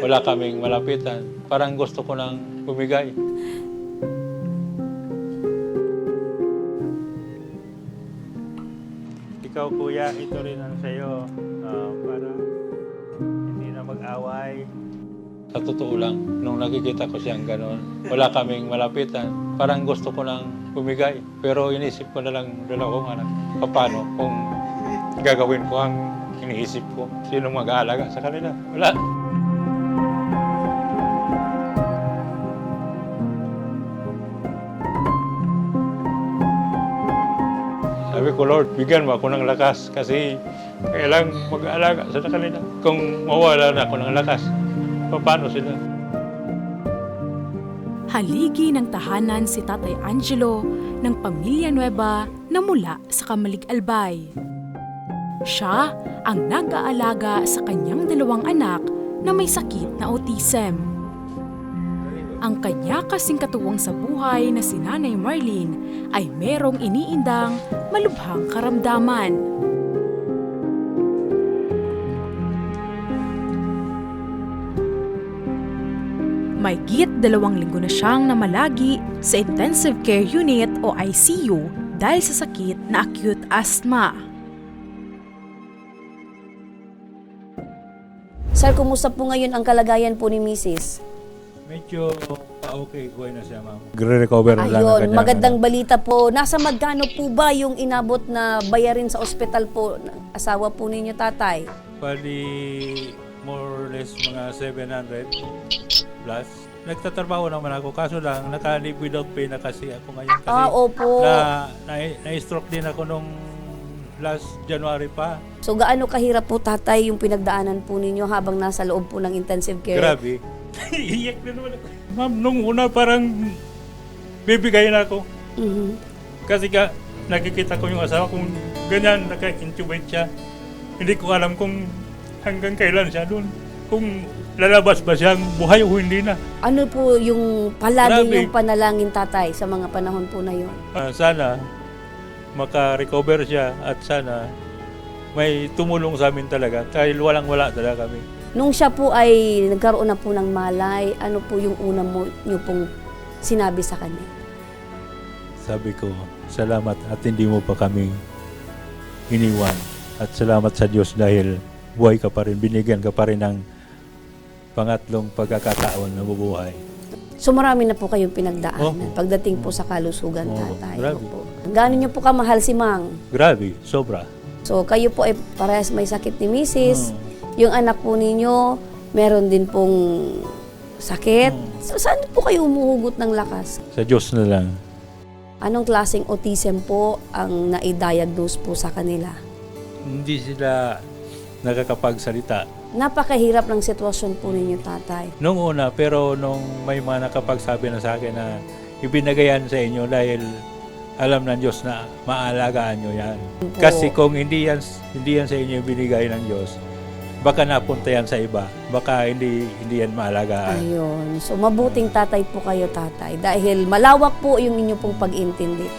Wala kaming malapitan. Parang gusto ko nang bumigay. Ikaw kuya, ito rin ang sa'yo ah, para hindi na mag-away. Sa totoo lang, nung nakikita ko siyang gano'n, wala kaming malapitan. Parang gusto ko nang bumigay. Pero inisip ko na lang dalawang anak, paano kung gagawin ko ang iniisip ko. Sino mag-aalaga sa kanila? Wala. Ko, Lord, bigyan mo ako ng lakas kasi kailang mag-aalaga sa kanila. Kung mawala na ako ng lakas, paano sila? Haligi ng tahanan si Tatay Angelo ng Pamilya Nueva na mula sa Kamalig Albay. Siya ang nag-aalaga sa kanyang dalawang anak na may sakit na autism. Ang kanya kasing katuwang sa buhay na si Nanay Marlene ay merong iniindang malubhang karamdaman. May git dalawang linggo na siyang namalagi sa Intensive Care Unit o ICU dahil sa sakit na acute asthma. Sir, kumusta po ngayon ang kalagayan po ni Mrs.? Medyo pa-okay ko na siya, ma'am. Gre-recover na lang ang Ayun, magandang ano. balita po. Nasa magkano po ba yung inabot na bayarin sa ospital po ng asawa po ninyo, tatay? Bali, more or less mga 700 plus. Nagtatrabaho naman ako, kaso lang, naka-leave without pay na kasi ako ngayon. Kasi Ah, opo. na, na, na-stroke din ako nung last January pa. So, gaano kahirap po, tatay, yung pinagdaanan po ninyo habang nasa loob po ng intensive care? Grabe. Iyak na naman ako. Ma'am, nung una parang bibigay na ako. Mhm. Kasi ka, nakikita ko yung asawa kung ganyan, naka-intubate siya. Hindi ko alam kung hanggang kailan siya doon. Kung lalabas ba siyang buhay o hindi na. Ano po yung palagi Grabe. yung panalangin, tatay, sa mga panahon po na yun? Ah, sana maka-recover siya at sana may tumulong sa amin talaga dahil walang-wala talaga kami. Nung siya po ay nagkaroon na po ng malay, ano po yung una mo niyo pong sinabi sa kanya? Sabi ko, salamat at hindi mo pa kami iniwan. At salamat sa Diyos dahil buhay ka pa rin, binigyan ka pa rin ng pangatlong pagkakataon na bubuhay. So marami na po kayong pinagdaanan Oo. pagdating po sa kalusugan, Oo, tatay. grabe. Opo. Gaano niyo po kamahal si Mang? Grabe, sobra. So kayo po ay parehas may sakit ni Mrs. Mm. Yung anak po ninyo, meron din pong sakit. Mm. So saan po kayo umuhugot ng lakas? Sa Diyos na lang. Anong klaseng autism po ang nai-diagnose po sa kanila? Hindi sila nakakapagsalita. Napakahirap ng sitwasyon po ninyo, tatay. Nung una, pero nung may mga nakapagsabi na sa akin na ibinagayan sa inyo dahil alam ng Diyos na maalagaan nyo yan. Kasi kung hindi yan, hindi yan sa inyo binigay ng Diyos, baka napunta yan sa iba. Baka hindi, hindi yan maalagaan. Ayun. So mabuting tatay po kayo, tatay. Dahil malawak po yung inyo pong pag-intindi.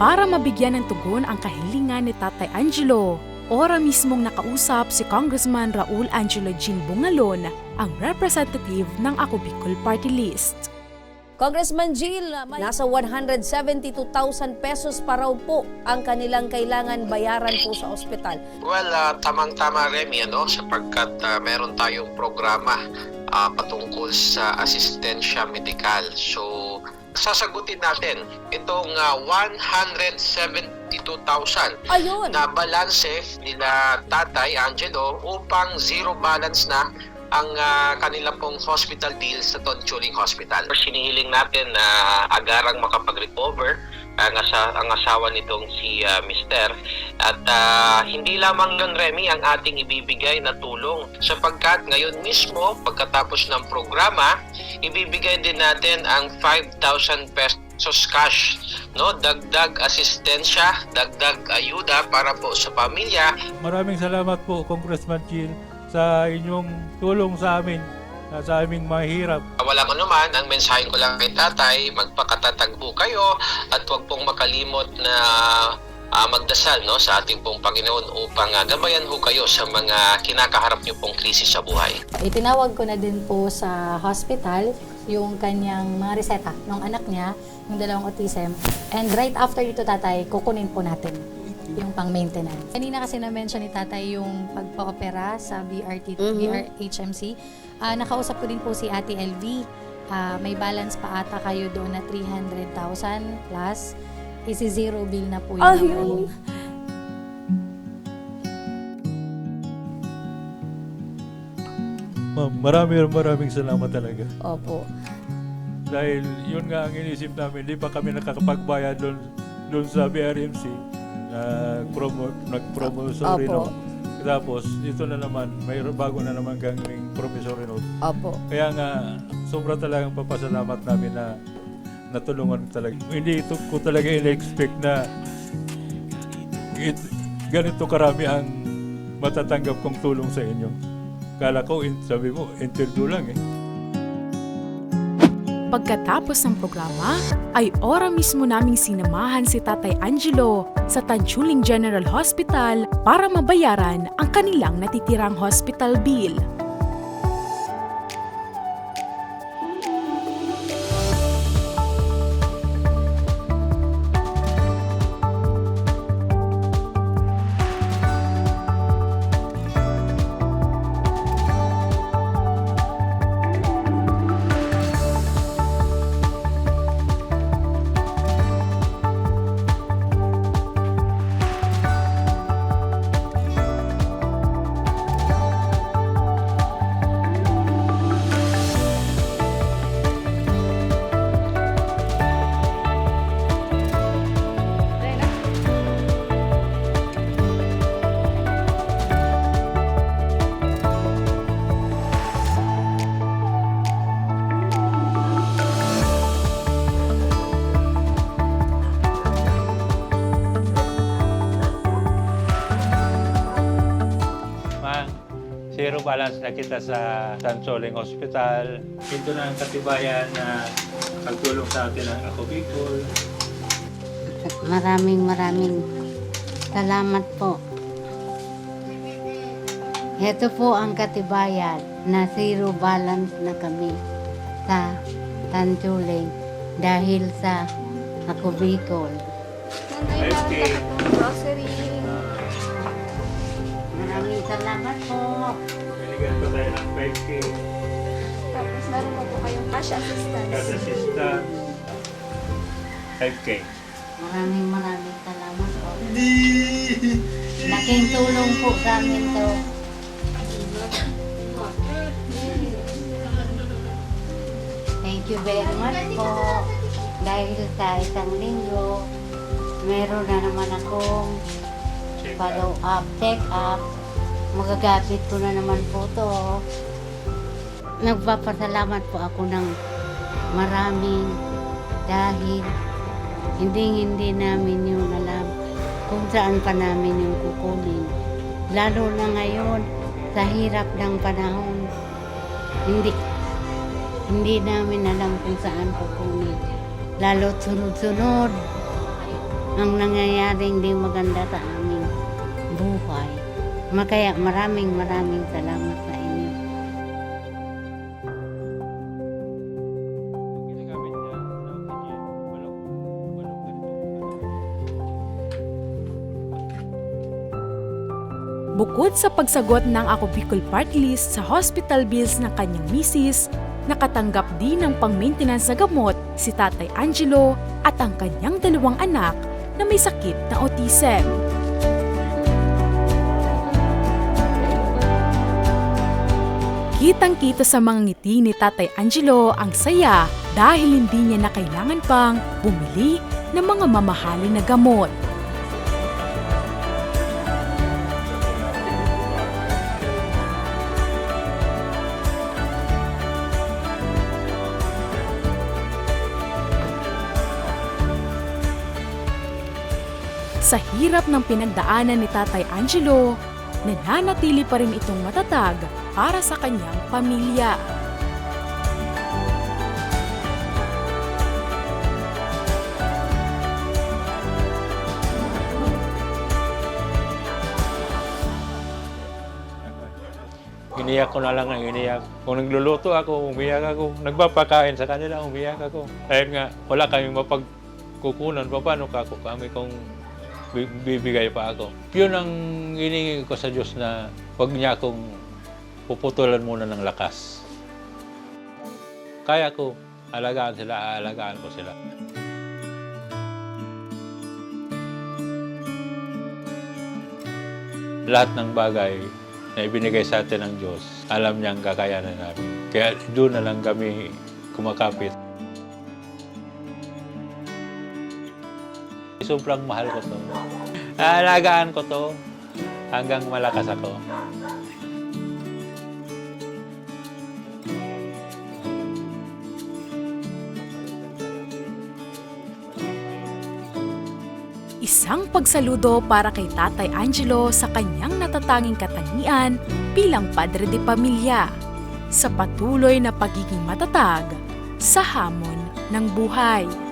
Para mabigyan ng tugon ang kahilingan ni Tatay Angelo, ora mismong nakausap si Congressman Raul Angelo Jean Bungalon, ang representative ng Ako Party List. Congressman Jill, nasa 172,000 pesos pa raw po ang kanilang kailangan bayaran po sa ospital. Well, uh, tamang-tama Remy, ano, sapagkat uh, meron tayong programa uh, patungkol sa asistensya medikal. So, sasagutin natin itong uh, 170 22,000 Ayun. na balanse nila Tatay Angelo upang zero balance na ang ah, uh, kanila pong hospital deals sa Don Hospital. Sinihiling natin na uh, agarang makapag-recover ang, asa- ang asawa nitong si uh, Mister at uh, hindi lamang lang Remy ang ating ibibigay na tulong sapagkat ngayon mismo pagkatapos ng programa ibibigay din natin ang 5,000 pesos cash no dagdag asistensya dagdag ayuda para po sa pamilya Maraming salamat po, Congressman Jill, sa inyong tulong sa amin sa aming mahirap. Wala ko naman, ang mensahe ko lang kay tatay, magpakatatag po kayo at huwag pong makalimot na ah, magdasal no, sa ating pong Panginoon upang ah, gabayan ho kayo sa mga kinakaharap niyo pong krisis sa buhay. Itinawag ko na din po sa hospital yung kanyang mga reseta ng anak niya, yung dalawang autism. And right after dito, tatay, kukunin po natin yung pang-maintenance. Kanina kasi na-mention ni tatay yung pagpa-opera sa BRT, Mhm. BRHMC. Ah, nakausap ko din po si Ate LV. Ah, may balance pa ata kayo doon na 300,000 plus. Isi zero bill na po yun. Ay, naman. Ma'am, marami maraming salamat talaga. Opo. Dahil yun nga ang inisip namin, di pa kami nakakapagbayad doon doon sa BRMC. Nag-promote, nag-promissory Opo. note. Tapos, ito na naman, may bago na naman gagawing promissory note. Opo. Kaya nga, sobra talagang papasalamat namin na natulungan talaga. Hindi ito ko talaga in-expect na it, ganito karami ang matatanggap kong tulong sa inyo. Kala ko, sabi mo, interview lang eh. Pagkatapos ng programa, ay ora mismo naming sinamahan si Tatay Angelo sa Tanchuling General Hospital para mabayaran ang kanilang natitirang hospital bill. Balance na kita sa Sansoling Hospital. Ito na ang katibayan na pagtulong sa atin ng Ako Bicol. Maraming maraming salamat po. Ito po ang katibayan na zero balance na kami sa Tanjuling dahil sa ako Bicol. Okay. Maraming salamat po. Binigyan pa tayo ng 5K. Tapos meron pa po kayong cash assistance. Cash assistant. 5K. Maraming maraming salamat po. Laking tulong po sa amin to. Thank you very much po. Dahil sa isang linggo, meron na naman akong Check follow up, check up. Magagamit ko na naman po to. Nagpapasalamat po ako ng maraming dahil hindi hindi namin yun alam kung saan pa namin yung kukunin. Lalo na ngayon, sa hirap ng panahon, hindi hindi namin alam kung saan kukunin. Lalo sunod-sunod ang nangyayaring di maganda sa aming buhay. Makaya maraming maraming salamat sa inyo. Bukod sa pagsagot ng Ako Bicol Party List sa hospital bills ng kanyang misis, nakatanggap din ng pang-maintenance sa gamot si Tatay Angelo at ang kanyang dalawang anak na may sakit na autism. Kitang-kita sa mga ngiti ni Tatay Angelo ang saya dahil hindi niya na kailangan pang bumili ng mga mamahalin na gamot. Sa hirap ng pinagdaanan ni Tatay Angelo, nananatili pa rin itong matatag para sa kanyang pamilya. Iniyak ko na lang ang iniyak. Kung nagluluto ako, umiyak ako. Nagpapakain sa kanila, umiyak ako. Dahil nga, wala kaming mapagkukunan. Paano ka kami kung bibigay pa ako? Yun ang iningi ko sa Diyos na huwag niya akong puputulan muna ng lakas. Kaya ko, alagaan sila, aalagaan ko sila. Lahat ng bagay na ibinigay sa atin ng Diyos, alam niya ang kakayanan namin. Kaya doon na lang kami kumakapit. Sobrang mahal ko to. Aalagaan ko to hanggang malakas ako. Isang pagsaludo para kay Tatay Angelo sa kanyang natatanging katangian bilang padre de pamilya sa patuloy na pagiging matatag sa hamon ng buhay.